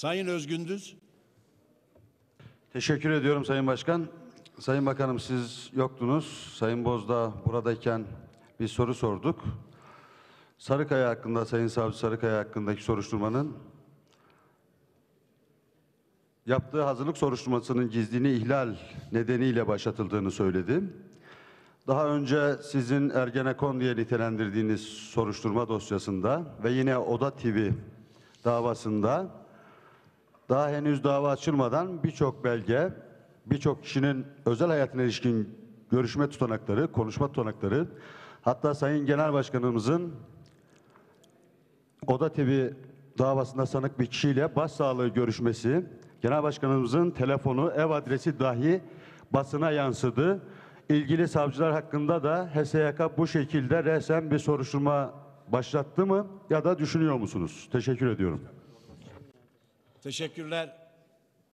Sayın Özgündüz. Teşekkür ediyorum Sayın Başkan. Sayın Bakanım siz yoktunuz. Sayın Bozdağ buradayken bir soru sorduk. Sarıkaya hakkında, Sayın Savcı Sarıkaya hakkındaki soruşturmanın yaptığı hazırlık soruşturmasının gizliliğini ihlal nedeniyle başlatıldığını söyledi. Daha önce sizin Ergenekon diye nitelendirdiğiniz soruşturma dosyasında ve yine Oda TV davasında daha henüz dava açılmadan birçok belge, birçok kişinin özel hayatına ilişkin görüşme tutanakları, konuşma tutanakları, hatta Sayın Genel Başkanımızın Oda TV davasında sanık bir kişiyle başsağlığı görüşmesi, Genel Başkanımızın telefonu, ev adresi dahi basına yansıdı. İlgili savcılar hakkında da HSYK bu şekilde resen bir soruşturma başlattı mı ya da düşünüyor musunuz? Teşekkür ediyorum. Teşekkürler.